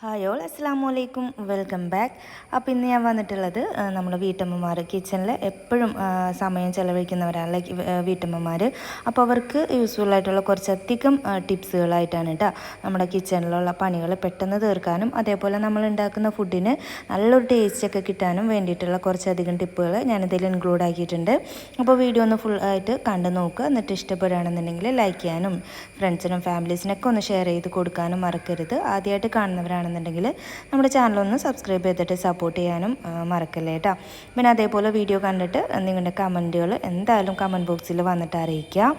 Hi all അസ്സാം വലൈക്കും welcome back അപ്പോൾ ഇന്ന് ഞാൻ വന്നിട്ടുള്ളത് നമ്മുടെ വീട്ടമ്മമാർ കിച്ചണിൽ എപ്പോഴും സമയം ചെലവഴിക്കുന്നവരാണ് ലൈക്ക് വീട്ടമ്മമാർ അപ്പോൾ അവർക്ക് യൂസ്ഫുൾ ആയിട്ടുള്ള കുറച്ചധികം ടിപ്സുകളായിട്ടാണ് കേട്ടോ നമ്മുടെ കിച്ചണിലുള്ള പണികൾ പെട്ടെന്ന് തീർക്കാനും അതേപോലെ നമ്മൾ ഉണ്ടാക്കുന്ന ഫുഡിന് നല്ലൊരു ടേസ്റ്റൊക്കെ കിട്ടാനും വേണ്ടിയിട്ടുള്ള കുറച്ചധികം ടിപ്പുകൾ ഞാനിതിൽ ഇൻക്ലൂഡ് ആക്കിയിട്ടുണ്ട്. അപ്പോൾ വീഡിയോ ഒന്ന് ഫുൾ ആയിട്ട് കണ്ടു നോക്കുക. എന്നിട്ട് ഇഷ്ടപ്പെടുകയാണെന്നുണ്ടെങ്കിൽ ലൈക്ക് ചെയ്യാനും ഫ്രണ്ട്സിനും ഫാമിലീസിനൊക്കെ ഒന്ന് ഷെയർ ചെയ്ത് കൊടുക്കാനും മറക്കരുത്. ആദ്യമായിട്ട് കാണുന്നവരാണെന്നുണ്ടെങ്കിൽ നമ്മുടെ ചാനലൊന്ന് സബ്സ്ക്രൈബ് ചെയ്തിട്ട് സപ്പോർട്ട് ചെയ്യാനും മറക്കല്ലേ കേട്ടോ പിന്നെ അതേപോലെ വീഡിയോ കണ്ടിട്ട് നിങ്ങളുടെ കമന്റുകൾ എന്തായാലും കമന്റ് ബോക്സിൽ വന്നിട്ട് അറിയിക്കുക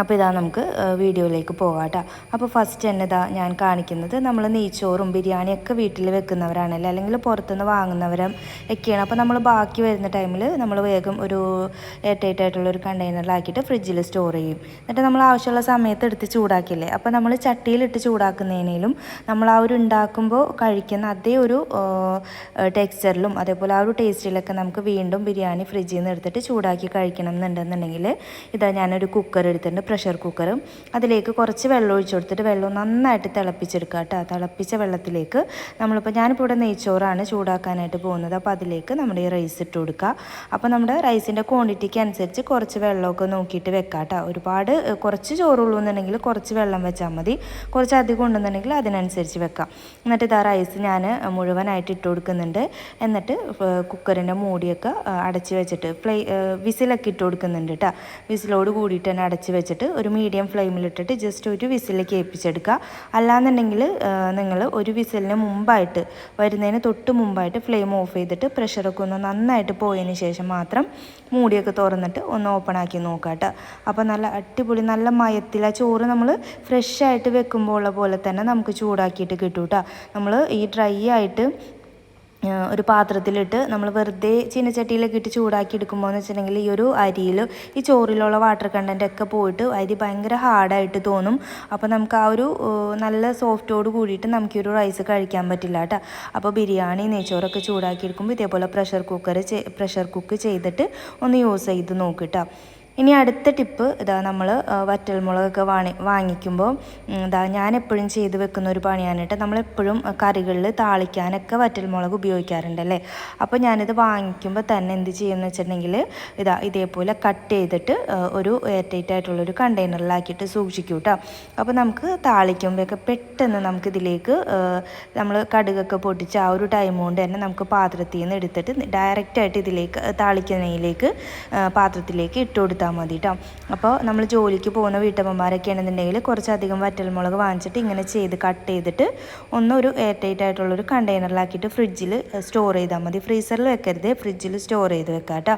അപ്പോൾ ഇതാ നമുക്ക് വീഡിയോയിലേക്ക് പോകാം കേട്ടോ. അപ്പോൾ ഫസ്റ്റ് തന്നെ ഇതാ ഞാൻ കാണിക്കുന്നത് നമ്മൾ നെയ്ച്ചോറും ബിരിയാണിയൊക്കെ വീട്ടിൽ വെക്കുന്നവരാണല്ലേ? അല്ലെങ്കിൽ പുറത്തുനിന്ന് വാങ്ങുന്നവരും ഒക്കെയാണ്. അപ്പോൾ നമ്മൾ ബാക്കി വരുന്ന ടൈമിൽ നമ്മൾ വേഗം ഒരു എയർ ആയിട്ടുള്ള ഒരു കണ്ടെയ്നറിലാക്കിയിട്ട് ഫ്രിഡ്ജിൽ സ്റ്റോർ ചെയ്യും. എന്നിട്ട് നമ്മൾ ആവശ്യമുള്ള സമയത്ത് എടുത്ത് ചൂടാക്കില്ലേ? അപ്പോൾ നമ്മൾ ചട്ടിയിലിട്ട് ചൂടാക്കുന്നതിനേലും നമ്മൾ ആ ഒരു ഉണ്ടാക്കുമ്പോൾ കഴിക്കുന്ന അതേ ഒരു ടെക്സ്ചറിലും അതേപോലെ ആ ഒരു ടേസ്റ്റിലൊക്കെ നമുക്ക് വീണ്ടും ബിരിയാണി ഫ്രിഡ്ജിൽ നിന്ന് എടുത്തിട്ട് ചൂടാക്കി കഴിക്കണം എന്നുണ്ടെന്നുണ്ടെങ്കിൽ ഇതാ ഞാനൊരു കുക്കർ എടുത്തിട്ടുണ്ട്. പ്രഷർ കുക്കർ അതിലേക്ക് കുറച്ച് വെള്ളം ഒഴിച്ചു കൊടുത്തിട്ട് വെള്ളം നന്നായിട്ട് തിളപ്പിച്ചെടുക്കുക കേട്ടോ. തിളപ്പിച്ച വെള്ളത്തിലേക്ക് നമ്മളിപ്പോൾ ഞാനിപ്പോൾ ഇവിടെ നെയ്ച്ചോറാണ് ചൂടാക്കാനായിട്ട് പോകുന്നത്. അപ്പോൾ അതിലേക്ക് നമ്മുടെ ഈ റൈസ് ഇട്ട് കൊടുക്കുക. അപ്പോൾ നമ്മുടെ റൈസിന്റെ ക്വാണ്ടിറ്റിക്ക് അനുസരിച്ച് കുറച്ച് വെള്ളമൊക്കെ നോക്കിയിട്ട് വെക്കാം കേട്ടോ. ഒരുപാട് കുറച്ച് ചോറുള്ളൂ എന്നുണ്ടെങ്കിൽ കുറച്ച് വെള്ളം വെച്ചാൽ മതി. കുറച്ച് അധികം ഉണ്ടെന്നുണ്ടെങ്കിൽ അതിനനുസരിച്ച് വെക്കാം എന്നിട്ട് ഇതാ റൈസ് ഞാൻ മുഴുവനായിട്ട് ഇട്ട് കൊടുക്കുന്നുണ്ട്. എന്നിട്ട് കുക്കറിന്റെ മൂടിയൊക്കെ അടച്ച് വെച്ചിട്ട് ഫ്ലൈ വിസിലൊക്കെ ഇട്ട് കൊടുക്കുന്നുണ്ട് കേട്ടോ. വിസിലോട് കൂടിയിട്ട് തന്നെ അടച്ച് വെച്ചിട്ട് ഒരു മീഡിയം ഫ്ലെയിമിലിട്ടിട്ട് ജസ്റ്റ് ഒരു വിസിൽ കേൾപ്പിച്ചെടുക്കുക. അല്ലാന്നുണ്ടെങ്കിൽ നിങ്ങൾ ഒരു വിസിലിന് മുമ്പായിട്ട് വരുന്നതിന് തൊട്ട് മുമ്പായിട്ട് ഫ്ലെയിം ഓഫ് ചെയ്തിട്ട് പ്രഷറൊക്കെ ഒന്ന് നന്നായിട്ട് പോയതിന് ശേഷം മാത്രം മൂടിയൊക്കെ തുറന്നിട്ട് ഒന്ന് ഓപ്പൺ ആക്കി നോക്കുക കേട്ടോ. അപ്പോൾ നല്ല അടിപൊളി നല്ല മയത്തിൽ ആ ചോറ് നമ്മൾ ഫ്രഷ് ആയിട്ട് വെക്കുമ്പോൾ ഉള്ള പോലെ തന്നെ നമുക്ക് ചൂടാക്കിയിട്ട് കിട്ടും കേട്ടോ നമ്മൾ ഈ ഡ്രൈ ആയിട്ട് ഒരു പാത്രത്തിലിട്ട് നമ്മൾ വെറുതെ ചീനച്ചട്ടിയിലൊക്കെ ഇട്ട് ചൂടാക്കി എടുക്കുമ്പോൾ എന്ന് വെച്ചിട്ടുണ്ടെങ്കിൽ ഈ ഒരു അരിയിൽ ഈ ചോറിലുള്ള വാട്ടർ കണ്ടന്റ് ഒക്കെ പോയിട്ട് അരി ഭയങ്കര ഹാർഡായിട്ട് തോന്നും. അപ്പോൾ നമുക്ക് ആ ഒരു നല്ല സോഫ്റ്റോട് കൂടിയിട്ട് നമുക്ക് ഒരു റൈസ് കഴിക്കാൻ പറ്റില്ല കേട്ടോ. അപ്പോൾ ബിരിയാണി നെയ്ച്ചോറൊക്കെ ചൂടാക്കി എടുക്കുമ്പോൾ ഇതേപോലെ പ്രഷർ കുക്കർ പ്രഷർ കുക്ക് ചെയ്തിട്ട് ഒന്ന് യൂസ് ചെയ്ത് നോക്കിട്ടോ ഇനി അടുത്ത ടിപ്പ് ഇതാ നമ്മൾ വറ്റൽമുളകൊക്കെ വാങ്ങി വാങ്ങിക്കുമ്പോൾ ഇതാ ഞാൻ എപ്പോഴും ചെയ്ത് വെക്കുന്ന ഒരു പണിയാണ് കേട്ടോ. നമ്മളെപ്പോഴും കറികളിൽ താളിക്കാനൊക്കെ വറ്റൽമുളക് ഉപയോഗിക്കാറുണ്ടല്ലേ? അപ്പോൾ ഞാനിത് വാങ്ങിക്കുമ്പോൾ തന്നെ എന്ത് ചെയ്യുമെന്ന് വെച്ചിട്ടുണ്ടെങ്കിൽ ഇതാ ഇതേപോലെ കട്ട് ചെയ്തിട്ട് ഒരു എയർടൈറ്റ് ആയിട്ടുള്ള ഒരു കണ്ടെയ്നറിലാക്കിയിട്ട് സൂക്ഷിക്കും കേട്ടോ. അപ്പോൾ നമുക്ക് താളിക്കുമ്പോഴൊക്കെ പെട്ടെന്ന് നമുക്കിതിലേക്ക് നമ്മൾ കടുകൊക്കെ പൊട്ടിച്ച് ആ ഒരു ടൈം കൊണ്ട് തന്നെ നമുക്ക് പാത്രത്തിൽ നിന്ന് എടുത്തിട്ട് ഡയറക്റ്റായിട്ട് ഇതിലേക്ക് താളിക്കുന്നതിലേക്ക് പാത്രത്തിലേക്ക് ഇട്ട് കൊടുത്താൽ മതി കേട്ടോ അപ്പോൾ നമ്മൾ ജോലിക്ക് പോകുന്ന വീട്ടമ്മമാരൊക്കെ ആണെന്നുണ്ടെങ്കിൽ കുറച്ചധികം വറ്റൽമുളക് വാങ്ങിച്ചിട്ട് ഇങ്ങനെ ചെയ്ത് കട്ട് ചെയ്തിട്ട് ഒന്നൊരു എയർ ടൈറ്റ് ആയിട്ടുള്ളൊരു കണ്ടെയ്നറിലാക്കിയിട്ട് ഫ്രിഡ്ജിൽ സ്റ്റോർ ചെയ്താൽ മതി. ഫ്രീസറിൽ വെക്കരുത്. ഫ്രിഡ്ജിൽ സ്റ്റോർ ചെയ്ത് വെക്കാം കേട്ടോ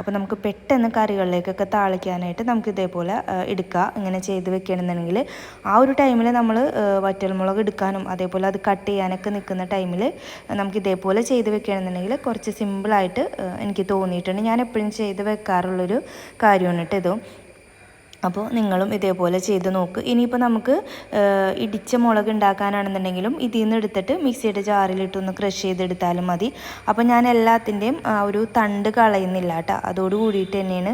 അപ്പോൾ നമുക്ക് പെട്ടെന്ന് കറികളിലേക്കൊക്കെ താളിക്കാനായിട്ട് നമുക്ക് ഇതേപോലെ എടുക്കുക ഇങ്ങനെ ചെയ്ത് വെക്കുകയാണെന്നുണ്ടെങ്കിൽ ആ ഒരു ടൈമിൽ നമ്മൾ വറ്റൽമുളക് എടുക്കാനും അതേപോലെ അത് കട്ട് ചെയ്യാനൊക്കെ നിൽക്കുന്ന ടൈമിൽ നമുക്ക് ഇതേപോലെ ചെയ്ത് വെക്കുകയാണെന്നുണ്ടെങ്കിൽ കുറച്ച് സിമ്പിളായിട്ട് എനിക്ക് തോന്നിയിട്ടുണ്ട്. ഞാൻ എപ്പോഴും ചെയ്ത് വെക്കാറുള്ളൊരു കാര്യമാണ് കേട്ടോ ഇതും. അപ്പോൾ നിങ്ങളും ഇതേപോലെ ചെയ്ത് നോക്ക്. ഇനിയിപ്പോൾ നമുക്ക് ഇടിച്ച മുളക് ഉണ്ടാക്കാനാണെന്നുണ്ടെങ്കിലും ഇതിൽ നിന്ന് എടുത്തിട്ട് മിക്സിയുടെ ജാറിലിട്ടൊന്ന് ക്രഷ് ചെയ്തെടുത്താലും മതി. അപ്പോൾ ഞാൻ എല്ലാത്തിന്റെയും ആ ഒരു തണ്ട് കളയുന്നില്ല കേട്ടോ. അതോട് കൂടിയിട്ട് തന്നെയാണ്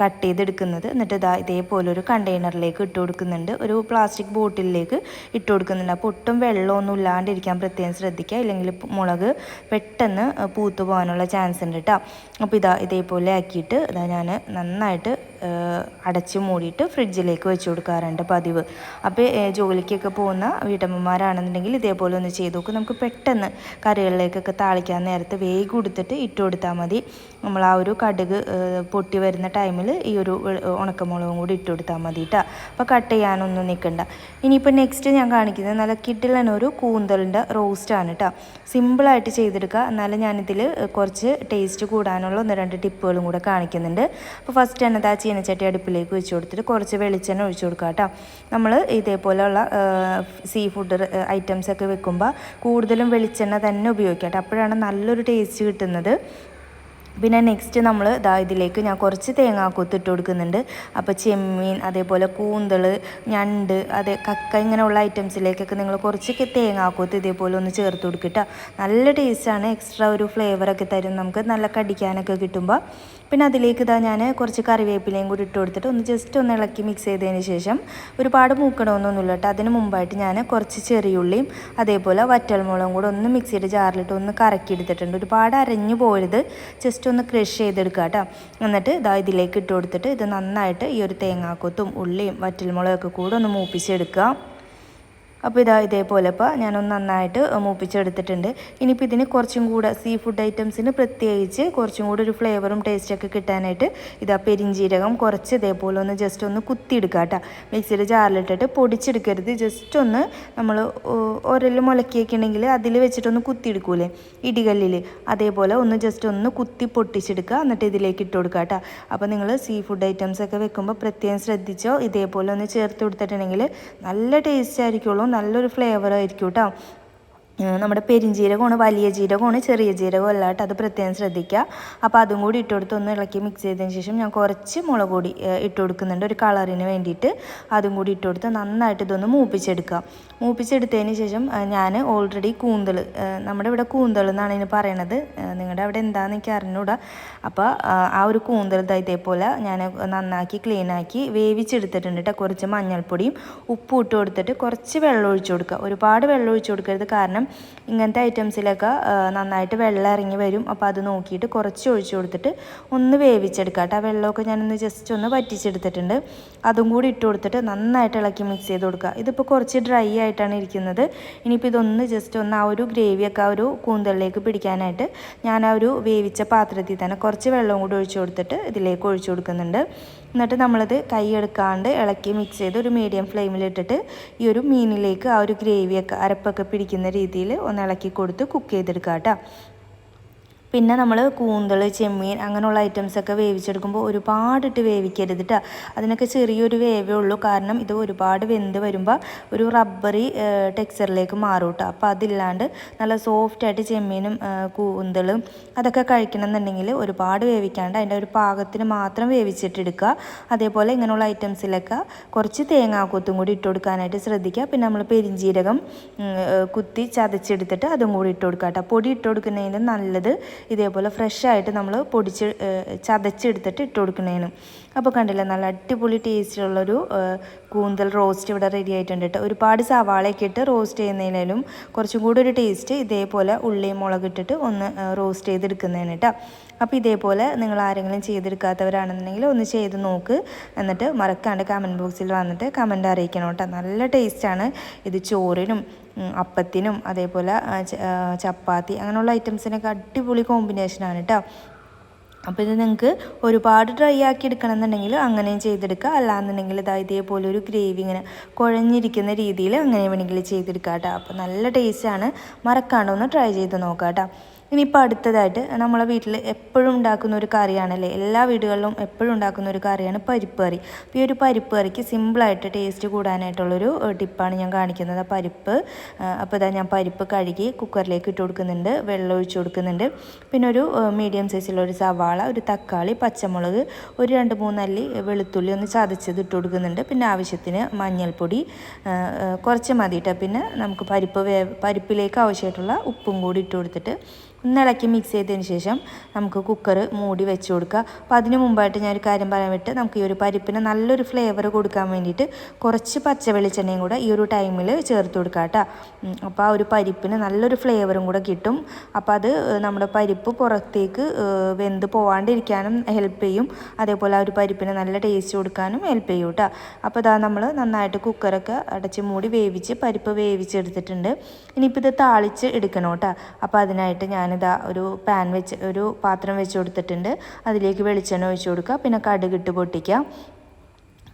കട്ട് ചെയ്തെടുക്കുന്നത്. എന്നിട്ട് ഇതാ ഇതേപോലെ ഒരു കണ്ടെയ്നറിലേക്ക് ഇട്ട് കൊടുക്കുന്നുണ്ട്. ഒരു പ്ലാസ്റ്റിക് ബോട്ടിലേക്ക് ഇട്ട് കൊടുക്കുന്നുണ്ട്. അപ്പോൾ ഒട്ടും വെള്ളമൊന്നും ഇല്ലാണ്ടിരിക്കാൻ പ്രത്യേകം ശ്രദ്ധിക്കുക. ഇല്ലെങ്കിൽ മുളക് പെട്ടെന്ന് പൂത്തു പോകാനുള്ള ചാൻസ് ഉണ്ട് കേട്ടോ. അപ്പോൾ ഇതാ ഇതേപോലെ ആക്കിയിട്ട് ഇതാ ഞാൻ നന്നായിട്ട് അടച്ച് മൂടിയിട്ട് ഫ്രിഡ്ജിലേക്ക് വെച്ച് കൊടുക്കാറുണ്ട് പതിവ്. അപ്പോൾ ജോലിക്കൊക്കെ പോകുന്ന വീട്ടമ്മമാരാണെന്നുണ്ടെങ്കിൽ ഇതേപോലെ ഒന്ന് ചെയ്ത് നോക്കും. നമുക്ക് പെട്ടെന്ന് കറികളിലേക്കൊക്കെ താളിക്കാൻ നേരത്ത് വേഗം കൊടുത്തിട്ട് ഇട്ട് കൊടുത്താൽ മതി. നമ്മൾ ആ ഒരു കടുക് പൊട്ടി വരുന്ന ടൈമിൽ ഈ ഒരു ഉണക്കമുളകും കൂടി ഇട്ട് കൊടുത്താൽ മതി കേട്ടോ അപ്പോൾ കട്ട് ചെയ്യാനൊന്നും നിൽക്കണ്ട ഇനിയിപ്പോൾ നെക്സ്റ്റ് ഞാൻ കാണിക്കുന്നത് നല്ല കിട്ടിലാണ് ഒരു കൂന്തലിന്റെ റോസ്റ്റാണ് കേട്ടോ സിമ്പിളായിട്ട് ചെയ്തെടുക്കുക. എന്നാലും ഞാനിതിൽ കുറച്ച് ടേസ്റ്റ് കൂടാനുള്ള ഒന്ന് രണ്ട് ടിപ്പുകളും കൂടെ കാണിക്കുന്നുണ്ട്. അപ്പോൾ ഫസ്റ്റ് എന്നത് ആ ചീനച്ചട്ടി അടുപ്പിലേക്ക് വെച്ച് കൊടുത്തിട്ട് കുറച്ച് വെളിച്ചെണ്ണ ഒഴിച്ചു കൊടുക്കുക കേട്ടോ നമ്മൾ ഇതേപോലെയുള്ള സീ ഫുഡ് ഐറ്റംസ് ഒക്കെ വെക്കുമ്പോൾ കൂടുതലും വെളിച്ചെണ്ണ തന്നെ ഉപയോഗിക്കാം അപ്പോഴാണ് നല്ലൊരു ടേസ്റ്റ് കിട്ടുന്നത്. പിന്നെ നെക്സ്റ്റ് നമ്മൾ ഇതാ ഇതിലേക്ക് ഞാൻ കുറച്ച് തേങ്ങാക്കൊത്ത് ഇട്ട് കൊടുക്കുന്നുണ്ട്. അപ്പോൾ ചെമ്മീൻ അതേപോലെ കൂന്തൾ ഞണ്ട് അതേ കക്ക ഇങ്ങനെയുള്ള ഐറ്റംസിലേക്കൊക്കെ നിങ്ങൾ കുറച്ച് തേങ്ങാക്കൊത്ത് ഇതേപോലെ ഒന്ന് ചേർത്ത് കൊടുക്കുക നല്ല ടേസ്റ്റാണ് എക്സ്ട്രാ ഒരു ഫ്ലേവറൊക്കെ തരും. നമുക്ക് നല്ല കടിക്കാനൊക്കെ കിട്ടുമ്പോൾ പിന്നെ അതിലേക്ക് ഇതാ ഞാൻ കുറച്ച് കറിവേപ്പിലയും കൂടി ഇട്ട് കൊടുത്തിട്ട് ഒന്ന് ജസ്റ്റ് ഒന്ന് ഇളക്കി മിക്സ് ചെയ്തതിന് ശേഷം ഒരുപാട് മൂക്കണമെന്നൊന്നുമില്ല കേട്ടോ. അതിന് മുമ്പായിട്ട് ഞാൻ കുറച്ച് ചെറിയുള്ളിയും അതേപോലെ വറ്റൽമുളകും കൂടെ ഒന്ന് മിക്സിയുടെ ജാറിലിട്ട് ഒന്ന് കറക്കി എടുത്തിട്ടുണ്ട് ഒരുപാട് അരഞ്ഞു പോരുത്. ജസ്റ്റ് ഒന്ന് ക്രഷ് ചെയ്തെടുക്കുക കേട്ടോ. എന്നിട്ട് ഇതാ ഇതിലേക്ക് ഇട്ട് കൊടുത്തിട്ട് ഇത് നന്നായിട്ട് ഈ ഒരു തേങ്ങാക്കൊത്തും ഉള്ളിയും വറ്റൽമുളകൊക്കെ കൂടെ ഒന്ന് മൂപ്പിച്ചെടുക്കുക. അപ്പോൾ ഇതാ ഇതേപോലെ ഇപ്പോൾ ഞാനൊന്ന് നന്നായിട്ട് മൂപ്പിച്ചെടുത്തിട്ടുണ്ട്. ഇനിയിപ്പോൾ ഇതിന് കുറച്ചും കൂടെ സീ ഫുഡ് ഐറ്റംസിന് പ്രത്യേകിച്ച് കുറച്ചും കൂടെ ഒരു ഫ്ലേവറും ടേസ്റ്റൊക്കെ കിട്ടാനായിട്ട് ഇതാ പെരിഞ്ജീരകം കുറച്ച് ഇതേപോലെ ഒന്ന് ജസ്റ്റ് ഒന്ന് കുത്തിയെടുക്കുക കേട്ടോ മിക്സിയുടെ ജാറിലിട്ടിട്ട് പൊടിച്ചെടുക്കരുത്. ജസ്റ്റ് ഒന്ന് നമ്മൾ ഒരൽ മുളക്കിയൊക്കെ ഉണ്ടെങ്കിൽ അതിൽ വെച്ചിട്ടൊന്ന് കുത്തിയെടുക്കൂലേ? ഇടികല്ലിൽ അതേപോലെ ഒന്ന് ജസ്റ്റ് ഒന്ന് കുത്തി പൊട്ടിച്ചെടുക്കുക. എന്നിട്ട് ഇതിലേക്ക് ഇട്ട് കൊടുക്കുക കേട്ടോ അപ്പോൾ നിങ്ങൾ സീ ഫുഡ് ഐറ്റംസ് ഒക്കെ വെക്കുമ്പോൾ പ്രത്യേകം ശ്രദ്ധിച്ചോ? ഇതേപോലെ ഒന്ന് ചേർത്ത് കൊടുത്തിട്ടുണ്ടെങ്കിൽ നല്ല ടേസ്റ്റ് ആയിരിക്കുള്ളൂ. നല്ലൊരു ഫ്ലേവർ ആയിരിക്കും കേട്ടോ നമ്മുടെ പെരിഞ്ജീരകമാണ് വലിയ ജീരകമാണ് ചെറിയ ജീരകം അല്ല കേട്ടോ അത് പ്രത്യേകം ശ്രദ്ധിക്കുക. അപ്പോൾ അതും കൂടി ഇട്ട് കൊടുത്ത് ഒന്ന് ഇളക്കി മിക്സ് ചെയ്തതിന് ശേഷം ഞാൻ കുറച്ച് മുളക് കൂടി ഇട്ട് കൊടുക്കുന്നുണ്ട് ഒരു കളറിന് വേണ്ടിയിട്ട്. അതും കൂടി ഇട്ട് കൊടുത്ത് നന്നായിട്ട് ഇതൊന്ന് മൂപ്പിച്ചെടുക്കുക. മൂപ്പിച്ചെടുത്തതിന് ശേഷം ഞാൻ ഓൾറെഡി കൂന്തൾ നമ്മുടെ ഇവിടെ കൂന്തൽ എന്നാണ് ഇതിന് പറയണത്. നിങ്ങളുടെ അവിടെ എന്താണെന്ന് എനിക്ക് അറിഞ്ഞൂടാ. അപ്പോൾ ആ ഒരു കൂന്തൽ ഇതേപോലെ ഞാൻ നന്നാക്കി ക്ലീനാക്കി വേവിച്ചെടുത്തിട്ടുണ്ട് കേട്ടോ കുറച്ച് മഞ്ഞൾപ്പൊടിയും ഉപ്പും ഇട്ട് കൊടുത്തിട്ട് കുറച്ച് വെള്ളം ഒഴിച്ചു കൊടുക്കുക. ഒരുപാട് വെള്ളം ഒഴിച്ചു കൊടുക്കരുത് കാരണം ഇങ്ങനത്തെ ഐറ്റംസിലൊക്കെ നന്നായിട്ട് വെള്ളം ഇറങ്ങി വരും. അപ്പോൾ അത് നോക്കിയിട്ട് കുറച്ച് ഒഴിച്ചു കൊടുത്തിട്ട് ഒന്ന് വേവിച്ചെടുക്കാം കേട്ടോ ആ വെള്ളമൊക്കെ ഞാനൊന്ന് ജസ്റ്റ് ഒന്ന് വറ്റിച്ചെടുത്തിട്ടുണ്ട്. അതും കൂടി ഇട്ട് കൊടുത്തിട്ട് നന്നായിട്ട് ഇളക്കി മിക്സ് ചെയ്ത് കൊടുക്കുക. ഇതിപ്പോൾ കുറച്ച് ഡ്രൈ ആയിട്ടാണ് ഇരിക്കുന്നത്. ഇനിയിപ്പോൾ ഇതൊന്ന് ജസ്റ്റ് ഒന്ന് ആ ഒരു ഗ്രേവിയൊക്കെ ആ ഒരു കൂന്തലിലേക്ക് പിടിക്കാനായിട്ട് ഞാൻ ആ ഒരു വേവിച്ച പാത്രത്തിൽ തന്നെ കുറച്ച് വെള്ളം കൂടി ഒഴിച്ചു കൊടുത്തിട്ട് ഇതിലേക്ക് ഒഴിച്ചു കൊടുക്കുന്നുണ്ട്. എന്നിട്ട് നമ്മളത് കൈ എടുക്കാണ്ട് ഇളക്കി മിക്സ് ചെയ്ത് ഒരു മീഡിയം ഫ്ലെയിമിലിട്ടിട്ട് ഈ ഒരു മീനിലേക്ക് ആ ഒരു ഗ്രേവിയൊക്കെ അരപ്പൊക്കെ പിടിക്കുന്ന രീതിയിൽ ഒന്ന് ഇളക്കി കൊടുത്ത് കുക്ക് ചെയ്തെടുക്കാം കേട്ടോ. പിന്നെ നമ്മൾ കൂന്തൾ ചെമ്മീൻ അങ്ങനെയുള്ള ഐറ്റംസൊക്കെ വേവിച്ചെടുക്കുമ്പോൾ ഒരുപാടിട്ട് വേവിക്കരുത് കേട്ടോ അതിനൊക്കെ ചെറിയൊരു വേവേ ഉള്ളൂ. കാരണം ഇത് ഒരുപാട് വെന്ത് വരുമ്പോൾ ഒരു റബ്ബറി ടെക്സ്ചറിലേക്ക് മാറും കേട്ടോ അപ്പോൾ അതില്ലാണ്ട് നല്ല സോഫ്റ്റായിട്ട് ചെമ്മീനും കൂന്തളും അതൊക്കെ കഴിക്കണം എന്നുണ്ടെങ്കിൽ ഒരുപാട് വേവിക്കാണ്ട് അതിന്റെ ഒരു പാകത്തിന് മാത്രം വേവിച്ചിട്ടെടുക്കുക. അതേപോലെ ഇങ്ങനെയുള്ള ഐറ്റംസിലൊക്കെ കുറച്ച് തേങ്ങാക്കൊത്തും കൂടി ഇട്ട് കൊടുക്കാനായിട്ട് ശ്രദ്ധിക്കുക. പിന്നെ നമ്മൾ പെരിഞ്ജീരകം കുത്തി ചതച്ചെടുത്തിട്ട് അതും കൂടി ഇട്ട് കൊടുക്കുക കേട്ടോ പൊടി ഇട്ട് കൊടുക്കുന്നതിന് നല്ലത് ഇതേപോലെ ഫ്രഷായിട്ട് നമ്മൾ പൊടിച്ച് ചതച്ചെടുത്തിട്ട് ഇട്ട് കൊടുക്കുന്നതിനും. അപ്പോൾ കണ്ടില്ലേ നല്ല അടിപൊളി ടേസ്റ്റിലുള്ളൊരു കൂന്തൽ റോസ്റ്റ് ഇവിടെ റെഡി ആയിട്ടുണ്ട് കേട്ടോ. ഒരുപാട് സവാളയൊക്കെ ഇട്ട് റോസ്റ്റ് ചെയ്യുന്നതിനും കുറച്ചും കൂടി ഒരു ടേസ്റ്റ് ഇതേപോലെ ഉള്ളിയും മുളക് ഇട്ടിട്ട് ഒന്ന് റോസ്റ്റ് ചെയ്തെടുക്കുന്നതിന് കേട്ടോ. അപ്പോൾ ഇതേപോലെ നിങ്ങൾ ആരെങ്കിലും ചെയ്തെടുക്കാത്തവരാണെന്നുണ്ടെങ്കിൽ ഒന്ന് ചെയ്ത് നോക്ക്. എന്നിട്ട് മറക്കാണ്ട് കമന്റ് ബോക്സിൽ വന്നിട്ട് കമന്റ് അറിയിക്കണം കേട്ടോ. നല്ല ടേസ്റ്റാണ് ഇത് ചോറിനും അപ്പത്തിനും അതേപോലെ ചപ്പാത്തി അങ്ങനെയുള്ള ഐറ്റംസിനൊക്കെ അടിപൊളി കോമ്പിനേഷനാണ് കേട്ടോ. അപ്പോൾ ഇത് നിങ്ങൾക്ക് ഒരുപാട് ഡ്രൈ ആക്കി എടുക്കണം എന്നുണ്ടെങ്കിൽ അങ്ങനെയും ചെയ്തെടുക്കുക. അല്ലാന്നുണ്ടെങ്കിൽ ഇതാ ഇതേപോലെ ഒരു ഗ്രേവി ഇങ്ങനെ കുഴഞ്ഞിരിക്കുന്ന രീതിയിൽ അങ്ങനെ വേണമെങ്കിൽ ചെയ്തെടുക്കാം കേട്ടോ. അപ്പോൾ നല്ല ടേസ്റ്റാണ് മറക്കാണ്ടൊന്ന് ട്രൈ ചെയ്ത് നോക്കാം കേട്ടോ. ഇനിയിപ്പോൾ അടുത്തതായിട്ട് നമ്മളെ വീട്ടിൽ എപ്പോഴും ഉണ്ടാക്കുന്ന ഒരു കറിയാണല്ലേ? എല്ലാ വീടുകളിലും എപ്പോഴും ഉണ്ടാക്കുന്ന ഒരു കറിയാണ് പരിപ്പ് കറി. അപ്പോൾ ഈ ഒരു പരിപ്പ് കറിക്ക് സിമ്പിളായിട്ട് ടേസ്റ്റ് കൂടാനായിട്ടുള്ളൊരു ടിപ്പാണ് ഞാൻ കാണിക്കുന്നത്. പരിപ്പ് അപ്പോൾ ഇതാ ഞാൻ പരിപ്പ് കഴുകി കുക്കറിലേക്ക് ഇട്ട് കൊടുക്കുന്നുണ്ട്. വെള്ളം ഒഴിച്ചു കൊടുക്കുന്നുണ്ട്. പിന്നെ ഒരു മീഡിയം സൈസിലുള്ള ഒരു സവാള ഒരു തക്കാളി പച്ചമുളക് ഒരു രണ്ട് മൂന്നല്ലി വെളുത്തുള്ളി ഒന്ന് ചതച്ചത് ഇട്ട് കൊടുക്കുന്നുണ്ട്. പിന്നെ ആവശ്യത്തിന് മഞ്ഞൾപ്പൊടി കുറച്ച് മതിയിട്ട് പിന്നെ നമുക്ക് പരിപ്പ് പരിപ്പിലേക്ക് ആവശ്യമായിട്ടുള്ള ഉപ്പും കൂടി ഇട്ട് കൊടുത്തിട്ട് ഒന്ന് ഇളക്കി മിക്സ് ചെയ്തതിന് ശേഷം നമുക്ക് കുക്കർ മൂടി വെച്ച് കൊടുക്കുക. അപ്പോൾ അതിന് മുമ്പായിട്ട് ഞാനൊരു കാര്യം പറയാൻ വിട്ട് നമുക്ക് ഈ ഒരു പരിപ്പിന് നല്ലൊരു ഫ്ലേവർ കൊടുക്കാൻ വേണ്ടിയിട്ട് കുറച്ച് പച്ച വെളിച്ചെണ്ണയും കൂടെ ഈ ഒരു ടൈമിൽ ചേർത്ത് കൊടുക്കുക കേട്ടോ അപ്പോൾ ആ ഒരു പരിപ്പിന് നല്ലൊരു ഫ്ലേവറും കൂടെ കിട്ടും. അപ്പോൾ അത് നമ്മുടെ പരിപ്പ് പുറത്തേക്ക് വെന്ത് പോവാണ്ടിരിക്കാനും ഹെൽപ്പ് ചെയ്യും. അതേപോലെ ആ ഒരു പരിപ്പിന് നല്ല ടേസ്റ്റ് കൊടുക്കാനും ഹെൽപ്പ് ചെയ്യും കേട്ടോ അപ്പോൾ ഇതാ നമ്മൾ നന്നായിട്ട് കുക്കറൊക്കെ അടച്ച് മൂടി വേവിച്ച് പരിപ്പ് വേവിച്ചെടുത്തിട്ടുണ്ട്. ഇനിയിപ്പോൾ ഇത് താളിച്ച് എടുക്കണം കേട്ടോ അപ്പോൾ അതിനായിട്ട് ഞാൻ ഞാനിതാ ഒരു പാൻ വെച്ച് ഒരു പാത്രം വെച്ച് കൊടുത്തിട്ടുണ്ട്. അതിലേക്ക് വെളിച്ചെണ്ണ ഒഴിച്ച് കൊടുക്കുക. പിന്നെ കടുകിട്ട് പൊട്ടിക്കുക.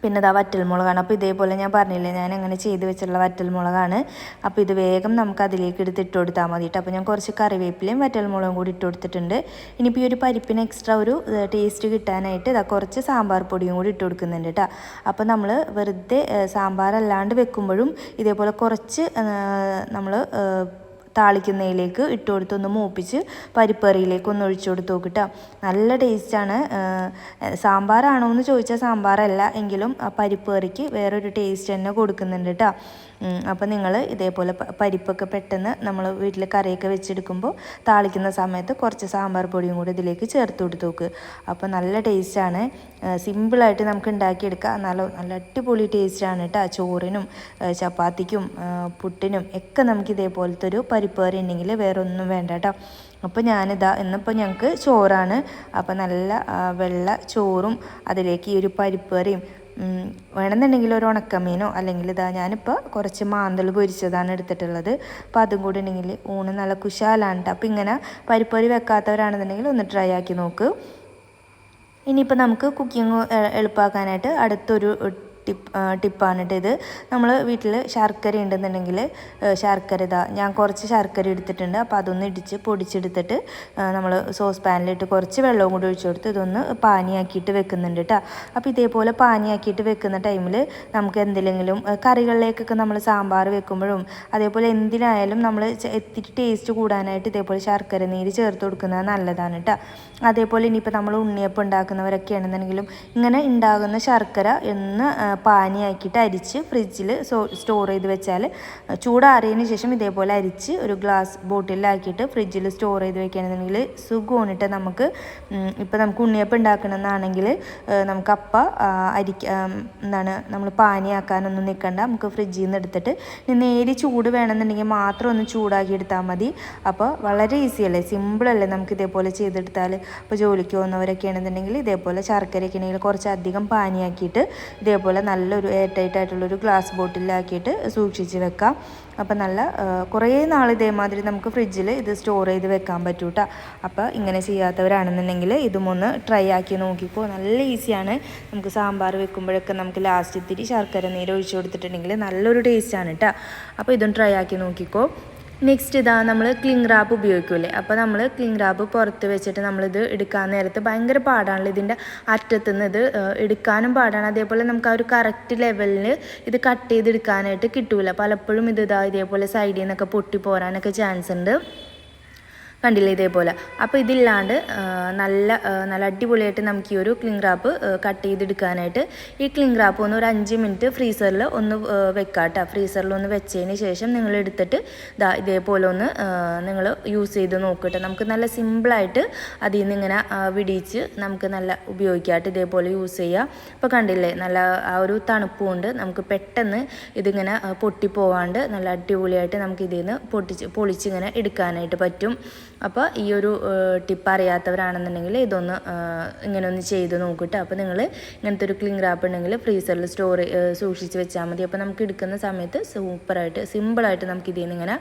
പിന്നെ ഇതാ വറ്റൽമുളകാണ്. അപ്പോൾ ഇതേപോലെ ഞാൻ പറഞ്ഞില്ലേ ഞാൻ അങ്ങനെ ചെയ്ത് വെച്ചിട്ടുള്ള വറ്റൽമുളകാണ്. അപ്പോൾ ഇത് വേഗം നമുക്ക് അതിലേക്ക് എടുത്ത് ഇട്ട് കൊടുത്താൽ മതിയിട്ട് അപ്പോൾ ഞാൻ കുറച്ച് കറിവേപ്പിലയും വറ്റൽമുളകും കൂടി ഇട്ട് കൊടുത്തിട്ടുണ്ട്. ഇനിയിപ്പോൾ ഈ ഒരു പരിപ്പിന് എക്സ്ട്രാ ഒരു ടേസ്റ്റ് കിട്ടാനായിട്ട് ഇതാ കുറച്ച് സാമ്പാർ പൊടിയും കൂടി ഇട്ട് കൊടുക്കുന്നുണ്ട് കേട്ടോ അപ്പോൾ നമ്മൾ വെറുതെ സാമ്പാർ അല്ലാണ്ട് വെക്കുമ്പോഴും ഇതേപോലെ കുറച്ച് നമ്മൾ താളിക്കുന്നതിലേക്ക് ഇട്ട് കൊടുത്തൊന്ന് മൂപ്പിച്ച് പരിപ്പറിയിലേക്ക് ഒന്ന് ഒഴിച്ചു കൊടുത്ത് നോക്കിട്ടോ. നല്ല ടേസ്റ്റാണ്. സാമ്പാറാണോ എന്ന് ചോദിച്ചാൽ സാമ്പാറല്ല. എങ്കിലും പരിപ്പ് കറിക്ക് വേറൊരു ടേസ്റ്റ് തന്നെ കൊടുക്കുന്നുണ്ട് കേട്ടോ അപ്പോൾ നിങ്ങൾ ഇതേപോലെ പരിപ്പൊക്കെ പെട്ടെന്ന് നമ്മൾ വീട്ടിൽ കറിയൊക്കെ വെച്ചെടുക്കുമ്പോൾ താളിക്കുന്ന സമയത്ത് കുറച്ച് സാമ്പാർ പൊടിയും കൂടി ഇതിലേക്ക് ചേർത്ത് കൊടുത്ത് നോക്ക് അപ്പോൾ നല്ല ടേസ്റ്റാണ് സിമ്പിളായിട്ട് നമുക്ക് ഉണ്ടാക്കിയെടുക്കാം. നല്ല നല്ല അടിപൊളി ടേസ്റ്റാണ് കേട്ടോ ചോറിനും ചപ്പാത്തിക്കും പുട്ടിനും ഒക്കെ നമുക്ക് ഇതേപോലത്തെ ഒരു പരിപ്പ് കറി ഉണ്ടെങ്കിൽ വേറെ ഒന്നും വേണ്ട കേട്ടോ അപ്പോൾ ഞാനിതാ ഇന്നിപ്പോൾ ഞങ്ങൾക്ക് ചോറാണ്. അപ്പോൾ നല്ല വെള്ള ചോറും അതിലേക്ക് ഈ ഒരു പരിപ്പ് കറിയും വേണമെന്നുണ്ടെങ്കിൽ ഒരു ഉണക്കമീനോ അല്ലെങ്കിൽ ഇതാ ഞാനിപ്പോൾ കുറച്ച് മാന്തൽ പൊരിച്ചതാണ് എടുത്തിട്ടുള്ളത് അപ്പം അതും കൂടി ഉണ്ടെങ്കിൽ ഊണ് നല്ല കുശാലാണ് ട്ടോ. അപ്പോൾ ഇങ്ങനെ പരിപ്പൊരി വെക്കാത്തവരാണെന്നുണ്ടെങ്കിൽ ഒന്ന് ട്രൈ ആക്കി നോക്ക് ഇനിയിപ്പോൾ നമുക്ക് കുക്കിംഗ് എളുപ്പമാക്കാനായിട്ട് അടുത്തൊരു ടിപ്പ് ടിപ്പാണ് കേട്ടോ ഇത്. നമ്മൾ വീട്ടിൽ ശർക്കര ഉണ്ടെന്നുണ്ടെങ്കിൽ ശർക്കര ഇതാ ഞാൻ കുറച്ച് ശർക്കര എടുത്തിട്ടുണ്ട്. അപ്പോൾ അതൊന്ന് ഇടിച്ച് പൊടിച്ചെടുത്തിട്ട് നമ്മൾ സോസ് പാനിലിട്ട് കുറച്ച് വെള്ളവും കൂടി ഒഴിച്ചു കൊടുത്ത് ഇതൊന്ന് പാനിയാക്കിയിട്ട് വെക്കുന്നുണ്ട് കേട്ടോ അപ്പോൾ ഇതേപോലെ പാനിയാക്കിയിട്ട് വെക്കുന്ന ടൈമിൽ നമുക്ക് എന്തെങ്കിലും കറികളിലേക്കൊക്കെ നമ്മൾ സാമ്പാർ വെക്കുമ്പോഴും അതേപോലെ എന്തിനായാലും നമ്മൾ എത്തിയിട്ട് ടേസ്റ്റ് കൂടാനായിട്ട് ഇതേപോലെ ശർക്കര നീര് ചേർത്ത് കൊടുക്കുന്നത് നല്ലതാണ് കേട്ടോ അതേപോലെ ഇനിയിപ്പോൾ നമ്മൾ ഉണ്ണിയപ്പം ഉണ്ടാക്കുന്നവരൊക്കെ ആണെന്നുണ്ടെങ്കിലും ഇങ്ങനെ ഉണ്ടാകുന്ന ശർക്കര ഒന്ന് ആ, പാനിയാക്കിയിട്ട് അരിച്ച് ഫ്രിഡ്ജിൽ സ്റ്റോർ ചെയ്ത് വെച്ചാൽ ചൂടാറിയതിന് ശേഷം ഇതേപോലെ അരിച്ച് ഒരു ഗ്ലാസ് ബോട്ടിലാക്കിയിട്ട് ഫ്രിഡ്ജിൽ സ്റ്റോർ ചെയ്ത് വെക്കുകയാണെന്നുണ്ടെങ്കിൽ സുഖമാണിട്ട് നമുക്ക് ഇപ്പം നമുക്ക് ഉണ്ണിയപ്പം ഉണ്ടാക്കണമെന്നാണെങ്കിൽ നമുക്ക് അപ്പ അരി അരിക്ക എന്താണ് നമ്മൾ പാനിയാക്കാനൊന്നും നിൽക്കണ്ട. നമുക്ക് ഫ്രിഡ്ജിൽ നിന്ന് എടുത്തിട്ട് നേരി ചൂട് വേണമെന്നുണ്ടെങ്കിൽ മാത്രം ഒന്ന് ചൂടാക്കി എടുത്താൽ മതി. അപ്പോൾ വളരെ ഈസി അല്ലേ? സിമ്പിളല്ലേ നമുക്ക് ഇതേപോലെ ചെയ്തെടുത്താൽ? ഇപ്പോൾ ജോലിക്ക് പോകുന്നവരൊക്കെ ആണെന്നുണ്ടെങ്കിൽ ഇതേപോലെ ശർക്കരയൊക്കെ ആണെങ്കിൽ കുറച്ച് അധികം പാനിയാക്കിയിട്ട് ഇതേപോലെ നല്ലൊരു എയർ ടൈറ്റ് ആയിട്ടുള്ളൊരു ഗ്ലാസ് ബോട്ടിലാക്കിയിട്ട് സൂക്ഷിച്ച് വെക്കാം. അപ്പോൾ നല്ല കുറേ നാൾ ഇതേമാതിരി നമുക്ക് ഫ്രിഡ്ജിൽ ഇത് സ്റ്റോർ ചെയ്ത് വെക്കാൻ പറ്റൂ കേട്ടോ അപ്പോൾ ഇങ്ങനെ ചെയ്യാത്തവരാണെന്നുണ്ടെങ്കിൽ ഇതും ഒന്ന് ട്രൈ ആക്കി നോക്കിക്കോ. നല്ല ഈസിയാണ്. നമുക്ക് സാമ്പാർ വെക്കുമ്പോഴൊക്കെ നമുക്ക് ലാസ്റ്റ് ഇത്തിരി ശർക്കര നീര് ഒഴിച്ചു കൊടുത്തിട്ടുണ്ടെങ്കിൽ നല്ലൊരു ടേസ്റ്റാണ് കേട്ടോ അപ്പോൾ ഇതും ട്രൈ ആക്കി നോക്കിക്കോ. നെക്സ്റ്റ് ഇതാ നമ്മൾ ക്ലിങ് റാപ്പ് ഉപയോഗിക്കൂലേ അപ്പോൾ നമ്മൾ ക്ലിങ് റാപ്പ് പുറത്ത് വെച്ചിട്ട് നമ്മളിത് എടുക്കാൻ നേരത്ത് ഭയങ്കര പാടാണല്ലോ. ഇതിന്റെ അറ്റത്തുനിന്ന് ഇത് ഏഹ്, എടുക്കാനും പാടാണ്. അതേപോലെ നമുക്ക് ആ ഒരു കറക്റ്റ് ലെവലിൽ ഇത് കട്ട് ചെയ്ത് ചെയ്തെടുക്കാനായിട്ട് കിട്ടൂല. പലപ്പോഴും ഇത് ഇതാ ഇതേപോലെ സൈഡിൽ നിന്നൊക്കെ പൊട്ടി പോരാനൊക്കെ ചാൻസ് ഉണ്ട്. കണ്ടില്ലേ ഇതേപോലെ. അപ്പോൾ ഇതില്ലാണ്ട് നല്ല നല്ല അടിപൊളിയായിട്ട് നമുക്ക് ഈ ഒരു ക്ലിങ് റാപ്പ് കട്ട് ചെയ്തെടുക്കാനായിട്ട് ഈ ക്ലിങ് റാപ്പ് ഒന്ന് ഒരു അഞ്ച് മിനിറ്റ് ഫ്രീസറിൽ ഒന്ന് വെക്കാട്ടോ. വെക്കാം കേട്ടോ ഫ്രീസറിൽ ഒന്ന് വെച്ചതിന് ശേഷം നിങ്ങൾ എടുത്തിട്ട് ദാ ഇതേപോലെ ഒന്ന് നിങ്ങൾ യൂസ് ചെയ്ത് നോക്കട്ടെ. നമുക്ക് നല്ല സിമ്പിളായിട്ട് അതിൽ നിന്ന് ഇങ്ങനെ വിടിയിച്ച് നമുക്ക് നല്ല ഉപയോഗിക്കാട്ട് ഇതേപോലെ യൂസ് ചെയ്യാം. ഇപ്പോൾ കണ്ടില്ലേ നല്ല ആ ഒരു തണുപ്പുകൊണ്ട് നമുക്ക് പെട്ടെന്ന് ഇതിങ്ങനെ പൊട്ടിപ്പോവാണ്ട് നല്ല അടിപൊളിയായിട്ട് നമുക്ക് ഇതിൽ നിന്ന് പൊട്ടിച്ച് പൊളിച്ചിങ്ങനെ എടുക്കാനായിട്ട് പറ്റും. അപ്പോൾ ഈ ഒരു ടിപ്പ് അറിയാത്തവരാണെന്നുണ്ടെങ്കിൽ ഇതൊന്ന് ഇങ്ങനെ ഒന്ന് ചെയ്ത് നോക്കിയിട്ട് അപ്പോൾ നിങ്ങൾ ഇങ്ങനത്തെ ഒരു ക്ലിങ് റാപ്പ് ഉണ്ടെങ്കിൽ ഫ്രീസറിൽ സ്റ്റോർ സൂക്ഷിച്ച് വെച്ചാൽ മതി. അപ്പോൾ നമുക്ക് എടുക്കുന്ന സമയത്ത് സൂപ്പറായിട്ട് സിമ്പിളായിട്ട് നമുക്ക് ഇതിൽ നിന്ന് ഇങ്ങനെ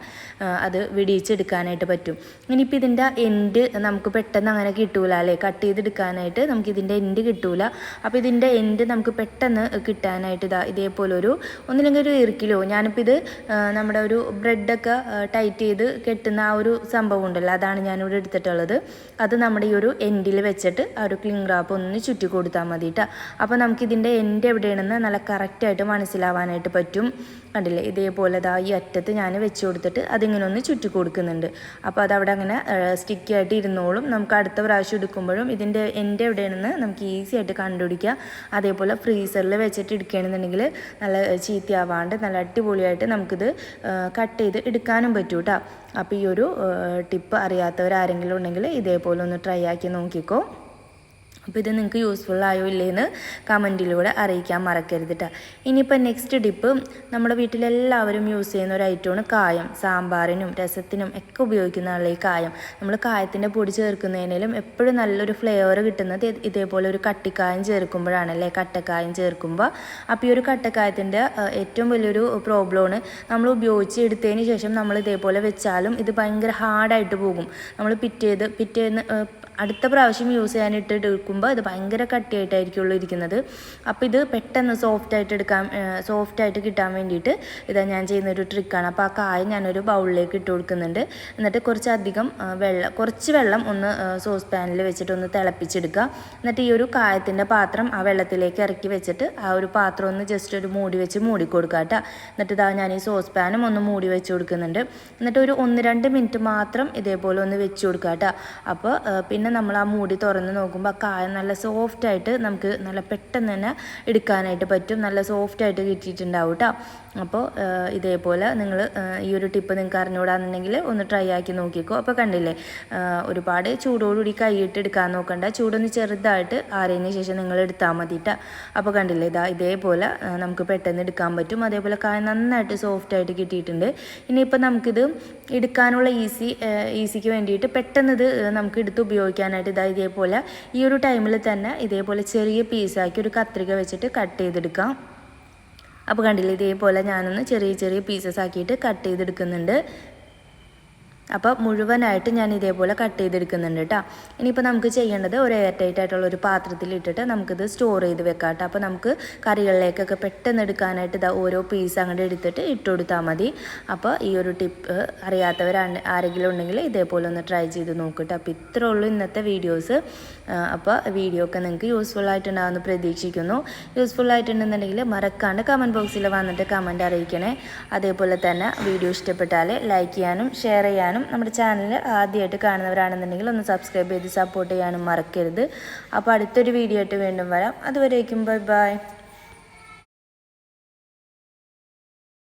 അത് വെടിയിച്ചെടുക്കാനായിട്ട് പറ്റും. ഇനിയിപ്പോൾ ഇതിന്റെ എൻഡ് നമുക്ക് പെട്ടെന്ന് അങ്ങനെ കിട്ടൂല അല്ലേ? കട്ട് ചെയ്തെടുക്കാനായിട്ട് നമുക്ക് ഇതിന്റെ എൻഡ് കിട്ടൂല. അപ്പോൾ ഇതിന്റെ എൻഡ് നമുക്ക് പെട്ടെന്ന് കിട്ടാനായിട്ട് ഇതാ ഇതേപോലെ ഒരു ഒന്നില്ലെങ്കിൽ ഒരു ഇറുക്കിലോ. ഞാനിപ്പോൾ ഇത് നമ്മുടെ ഒരു ബ്രെഡൊക്കെ ടൈറ്റ് ചെയ്ത് കെട്ടുന്ന ആ ഒരു സംഭവം ഉണ്ടല്ലോ. അതാണ് ഞാനിവിടെ എടുത്തിട്ടുള്ളത്. അത് നമ്മുടെ ഈ ഒരു എൻഡിൽ വെച്ചിട്ട് ആ ഒരു ക്ലിങ് റാപ്പ് ഒന്ന് ചുറ്റി കൊടുത്താൽ മതി കേട്ടോ അപ്പോൾ നമുക്കിതിന്റെ എൻഡ് എവിടെയാണെന്ന് നല്ല കറക്റ്റായിട്ട് മനസ്സിലാവാനായിട്ട് പറ്റും. കണ്ടില്ലേ? ഇതേപോലെ ഇതാ ഈ അറ്റത്ത് ഞാൻ വെച്ച് കൊടുത്തിട്ട് അതിങ്ങനെ ഒന്ന് ചുറ്റി കൊടുക്കുന്നുണ്ട്. അപ്പോൾ അതവിടെ അങ്ങനെ സ്റ്റിക്കി ആയിട്ട് ഇരുന്നോളും. നമുക്ക് അടുത്ത പ്രാവശ്യം എടുക്കുമ്പോഴും ഇതിന്റെ എന്റെ എവിടെയാണെന്ന് നമുക്ക് ഈസി ആയിട്ട് കണ്ടുപിടിക്കാം. അതേപോലെ ഫ്രീസറിൽ വെച്ചിട്ട് എടുക്കുകയാണെന്നുണ്ടെങ്കിൽ നല്ല ചീത്തയാവാണ്ട് നല്ല അടിപൊളിയായിട്ട് നമുക്കിത് കട്ട് ചെയ്ത് എടുക്കാനും പറ്റൂട്ടാ. അപ്പോൾ ഈ ഒരു ടിപ്പ് അറിയാത്തവരാരെങ്കിലും ഉണ്ടെങ്കിൽ ഇതേപോലെ ഒന്ന് ട്രൈ ആക്കി നോക്കിക്കോ. അപ്പോൾ ഇത് നിങ്ങൾക്ക് യൂസ്ഫുൾ ആയോ ഇല്ലേന്ന് കമന്റിലൂടെ അറിയിക്കാൻ മറക്കരുത് കേട്ടോ ഇനിയിപ്പോൾ നെക്സ്റ്റ് ഡിപ്പ് നമ്മുടെ വീട്ടിലെല്ലാവരും യൂസ് ചെയ്യുന്ന ഒരു ഐറ്റമാണ് കായം. സാമ്പാറിനും രസത്തിനും ഒക്കെ ഉപയോഗിക്കുന്നതാണ് ഈ കായം. നമ്മൾ കായത്തിന്റെ പൊടി ചേർക്കുന്നതിനും എപ്പോഴും നല്ലൊരു ഫ്ലേവർ കിട്ടുന്നത് ഇതേപോലെ ഒരു കട്ടിക്കായം ചേർക്കുമ്പോഴാണ് അല്ലേ? കട്ടക്കായം ചേർക്കുമ്പോൾ അപ്പോൾ ഈ ഒരു കട്ടക്കായത്തിന്റെ ഏറ്റവും വലിയൊരു പ്രോബ്ലമാണ് നമ്മൾ ഉപയോഗിച്ച് എടുത്തതിന് ശേഷം നമ്മൾ ഇതേപോലെ വെച്ചാലും ഇത് ഭയങ്കര ഹാർഡായിട്ട് പോകും. നമ്മൾ പിറ്റേത് പിറ്റേന്ന് അടുത്ത പ്രാവശ്യം യൂസ് ചെയ്യാനിട്ട് എടുക്കുമ്പോൾ ഇത് ഭയങ്കര കട്ടിയായിട്ടായിരിക്കുള്ളൂ ഇരിക്കുന്നത്. അപ്പോൾ ഇത് പെട്ടെന്ന് സോഫ്റ്റ് ആയിട്ട് എടുക്കാൻ സോഫ്റ്റ് ആയിട്ട് കിട്ടാൻ വേണ്ടിയിട്ട് ഇതാ ഞാൻ ചെയ്യുന്നൊരു ട്രിക്കാണ് അപ്പോൾ ആ കായ ഞാനൊരു ബൗളിലേക്ക് ഇട്ട് കൊടുക്കുന്നുണ്ട്. എന്നിട്ട് കുറച്ചധികം വെള്ളം കുറച്ച് വെള്ളം ഒന്ന് സോസ് പാനിൽ വെച്ചിട്ട് ഒന്ന് തിളപ്പിച്ചെടുക്കുക. എന്നിട്ട് ഈ ഒരു കായത്തിന്റെ പാത്രം ആ വെള്ളത്തിലേക്ക് ഇറക്കി വെച്ചിട്ട് ആ ഒരു പാത്രം ഒന്ന് ജസ്റ്റ് ഒരു മൂടി വെച്ച് മൂടി കൊടുക്കുക കേട്ടോ. എന്നിട്ട് ഇതാ ഞാൻ ഈ സോസ് പാനും ഒന്ന് മൂടി വെച്ച് കൊടുക്കുന്നുണ്ട്. എന്നിട്ട് ഒരു ഒന്ന് രണ്ട് മിനിറ്റ് മാത്രം ഇതേപോലെ ഒന്ന് വെച്ച് കൊടുക്കുക കേട്ടോ. അപ്പോൾ പിന്നെ നമ്മൾ ആ മൂടി തുറന്ന് നോക്കുമ്പോൾ ആ കായം നല്ല സോഫ്റ്റായിട്ട് നമുക്ക് നല്ല പെട്ടെന്ന് തന്നെ എടുക്കാനായിട്ട് പറ്റും. നല്ല സോഫ്റ്റായിട്ട് കിട്ടിയിട്ടുണ്ടാവും കേട്ടോ അപ്പോൾ ഇതേപോലെ നിങ്ങൾ ഈ ഒരു ടിപ്പ് നിങ്ങൾക്ക് അറിഞ്ഞുകൂടാന്നുണ്ടെങ്കിൽ ഒന്ന് ട്രൈ ആക്കി നോക്കിക്കോ. അപ്പോൾ കണ്ടില്ലേ ഒരുപാട് ചൂടോടുകൂടി കൈയിട്ട് എടുക്കാൻ നോക്കണ്ട. ചൂടൊന്ന് ചെറുതായിട്ട് ആറിയതിന് ശേഷം നിങ്ങൾ എടുത്താൽ മതി കേട്ടോ അപ്പോൾ കണ്ടില്ലേ ഇതാ ഇതേപോലെ നമുക്ക് പെട്ടെന്ന് എടുക്കാൻ പറ്റും. അതേപോലെ കായ നന്നായിട്ട് സോഫ്റ്റായിട്ട് കിട്ടിയിട്ടുണ്ട്. ഇനിയിപ്പോൾ നമുക്കിത് എടുക്കാനുള്ള ഈസി ഈസിക്ക് വേണ്ടിയിട്ട് പെട്ടെന്ന് ഇത് നമുക്ക് എടുത്ത് ഉപയോഗിക്കാനായിട്ട് ഇതാ ഇതേപോലെ ഈ ഒരു ടൈമിൽ തന്നെ ഇതേപോലെ ചെറിയ പീസാക്കി ഒരു കത്രിക വെച്ചിട്ട് കട്ട് ചെയ്തെടുക്കാം. അപ്പോൾ കണ്ടില്ലേ ഇതേപോലെ ഞാനൊന്ന് ചെറിയ ചെറിയ പീസസ് ആക്കിയിട്ട് കട്ട് ചെയ്തെടുക്കുന്നുണ്ട്. അപ്പോൾ മുഴുവനായിട്ട് ഞാൻ ഇതേപോലെ കട്ട് ചെയ്തെടുക്കുന്നുണ്ട് കേട്ടോ ഇനിയിപ്പോൾ നമുക്ക് ചെയ്യേണ്ടത് ഒരു എയർ ടൈറ്റ് ആയിട്ടുള്ള ഒരു പാത്രത്തിൽ ഇട്ടിട്ട് നമുക്കിത് സ്റ്റോർ ചെയ്ത് വെക്കാം കേട്ടോ അപ്പോൾ നമുക്ക് കറികളിലേക്കൊക്കെ പെട്ടെന്ന് എടുക്കാനായിട്ട് ഇതാ ഓരോ പീസ് അങ്ങോട്ട് എടുത്തിട്ട് ഇട്ട് കൊടുത്താൽ മതി. അപ്പോൾ ഈ ഒരു ടിപ്പ് അറിയാത്തവരാണ് ആരെങ്കിലും ഉണ്ടെങ്കിൽ ഇതേപോലെ ഒന്ന് ട്രൈ ചെയ്ത് നോക്കട്ടെ അപ്പോൾ ഇത്രേ ഉള്ളൂ ഇന്നത്തെ വീഡിയോസ് അപ്പോൾ വീഡിയോ ഒക്കെ നിങ്ങൾക്ക് യൂസ്ഫുൾ ആയിട്ടുണ്ടാകുമെന്ന് പ്രതീക്ഷിക്കുന്നു. യൂസ്ഫുൾ ആയിട്ടുണ്ടെന്നുണ്ടെങ്കിൽ മറക്കാണ്ട് കമന്റ് ബോക്സിൽ വന്നിട്ട് കമന്റ് അറിയിക്കണേ. അതേപോലെ തന്നെ വീഡിയോ ഇഷ്ടപ്പെട്ടാൽ ലൈക്ക് ചെയ്യാനും ഷെയർ ചെയ്യാനും നമ്മുടെ ചാനൽ ആദ്യമായിട്ട് കാണുന്നവരാണെന്നുണ്ടെങ്കിൽ ഒന്ന് സബ്സ്ക്രൈബ് ചെയ്ത് സപ്പോർട്ട് ചെയ്യാനും മറക്കരുത്. അപ്പോൾ അടുത്തൊരു വീഡിയോ ആയിട്ട് വീണ്ടും വരാം. അതുവരേക്കും ബൈ ബൈ.